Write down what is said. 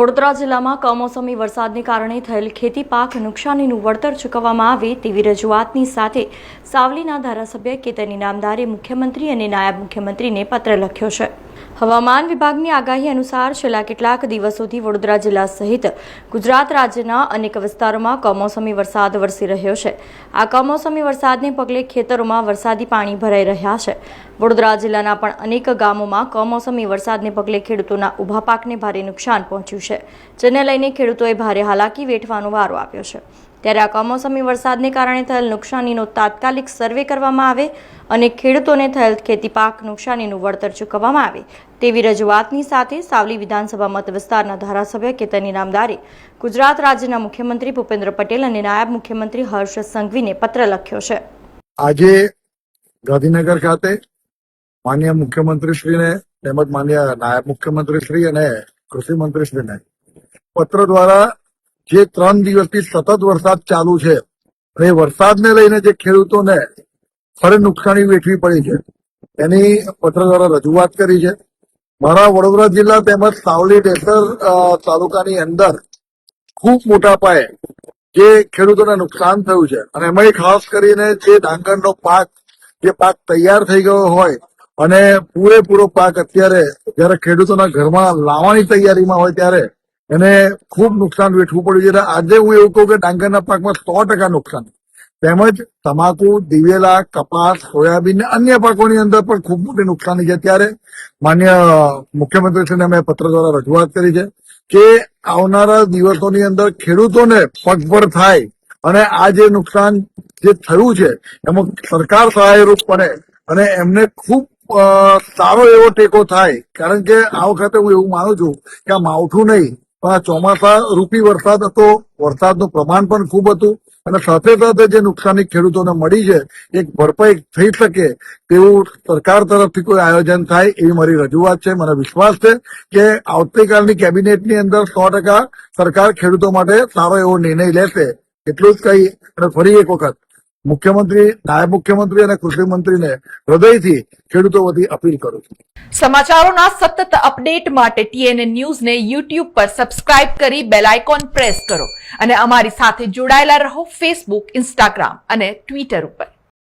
વડોદરા જિલ્લામાં કમોસમી વરસાદને કારણે થયેલ ખેતી પાક નુકસાનીનું વળતર ચૂકવવામાં આવે તેવી રજૂઆતની સાથે સાવલીના ધારાસભ્ય કેતન ઇનામદારે મુખ્યમંત્રી અને નાયબ મુખ્યમંત્રીને પત્ર લખ્યો છે. હવામાન વિભાગની આગાહી અનુસાર છેલ્લા કેટલાક દિવસોથી વડોદરા જિલ્લા સહિત ગુજરાત રાજ્યના અનેક વિસ્તારોમાં કમોસમી વરસાદ વરસી રહ્યો છે. આ કમોસમી વરસાદને પગલે ખેતરોમાં વરસાદી પાણી ભરાઈ રહ્યા છે. વડોદરા જિલ્લાના પણ અનેક ગામોમાં કમોસમી વરસાદને પગલે ખેડૂતોના ઊભા પાકને ભારે નુકસાન પહોંચ્યું છે, જેને લઈને ખેડૂતોએ ભારે હાલાકી વેઠવાનો વારો આપ્યો છે. ત્યારે આ કમોસમી વરસાદને કારણે થયેલ નુકસાનીનો તાત્કાલિક સર્વે કરવામાં આવે અને ખેડૂતોને થયેલ ખેતી પાક નુકસાનીનું વળતર ચૂકવવામાં આવે તેવી રજૂઆતની સાથે સાવલી વિધાનસભા મત વિસ્તારના ધારાસભ્ય કેતન ઇનામદારે ગુજરાત રાજ્યના મુખ્યમંત્રી ભૂપેન્દ્ર પટેલ અને નાયબ મુખ્યમંત્રી હર્ષ સંઘવીને પત્ર લખ્યો છે. આજે ગાંધીનગર ખાતે માન્ય મુખ્યમંત્રીશ્રીને તેમજ માન્ય નાયબ મુખ્યમંત્રીશ્રી અને કૃષિ મંત્રીશ્રીને. પત્ર દ્વારા જે ત્રણ દિવસથી સતત વરસાદ ચાલુ છે, અને વરસાદને લઈને જે ખેડૂતોને ફરી નુકસાની વેઠવી પડી છે, એની પત્ર દ્વારા રજૂઆત કરી છે. મારા વડોદરા જિલ્લા તેમજ સાવલી ડેસર તાલુકાની અંદર ખૂબ મોટા પાયે જે ખેડૂતોને નુકસાન થયું છે, અને એમાં ખાસ કરીને જે ડાંગરનો પાક, જે પાક તૈયાર થઈ ગયો હોય અને પૂરેપૂરો પાક અત્યારે જ્યારે ખેડૂતોના ઘરમાં લાવવાની તૈયારીમાં હોય ત્યારે એને ખૂબ નુકસાન વેઠવું પડ્યું છે. આજે હું એવું કહું કે ડાંગરના પાકમાં સો ટકા નુકસાન. તેમજ તમાકુ, દિવેલા, કપાસ, સોયાબીન અન્ય પાકોની અંદર પણ ખૂબ મોટી નુકસાની છે. ત્યારે માન્ય મુખ્યમંત્રીશ્રીને અમે પત્ર દ્વારા રજૂઆત કરી છે કે આવનારા દિવસોની અંદર ખેડૂતોને પગભર થાય અને આ જે નુકસાન જે થયું છે, એમાં સરકાર સહાયરૂપ બને અને એમને ખૂબ સારો એવો ટેકો થાય. કારણ કે આ વખતે હું એવું માનું છું કે આ માવઠું નહીં, પણ આ ચોમાસા રૂપી વરસાદ હતો. વરસાદનું પ્રમાણ પણ ખૂબ હતું. અને સાથે સાથે જે નુકસાની ખેડૂતોને મળી છે, એક ભરપાઈ થઈ શકે તેવું સરકાર તરફથી કોઈ આયોજન થાય એવી મારી રજૂઆત છે. મને વિશ્વાસ છે કે આવતીકાલની કેબિનેટની અંદર સો ટકા સરકાર ખેડૂતો માટે સારો એવો નિર્ણય લેશે. એટલું જ કહી અને ફરી એક વખત મુખ્યમંત્રી, નાયબ મુખ્યમંત્રી અને કૃષિ મંત્રીને હૃદયથી ખેડૂતો વતી અપીલ કરું છું. સમાચારોના સતત અપડેટ માટે ટીએનએ ન્યૂઝને યુટ્યુબ પર સબસ્ક્રાઇબ કરી બેલ આઇકોન પ્રેસ કરો અને અમારી સાથે જોડાયેલા રહો ફેસબુક ઇન્સ્ટાગ્રામ અને ટ્વિટર ઉપર.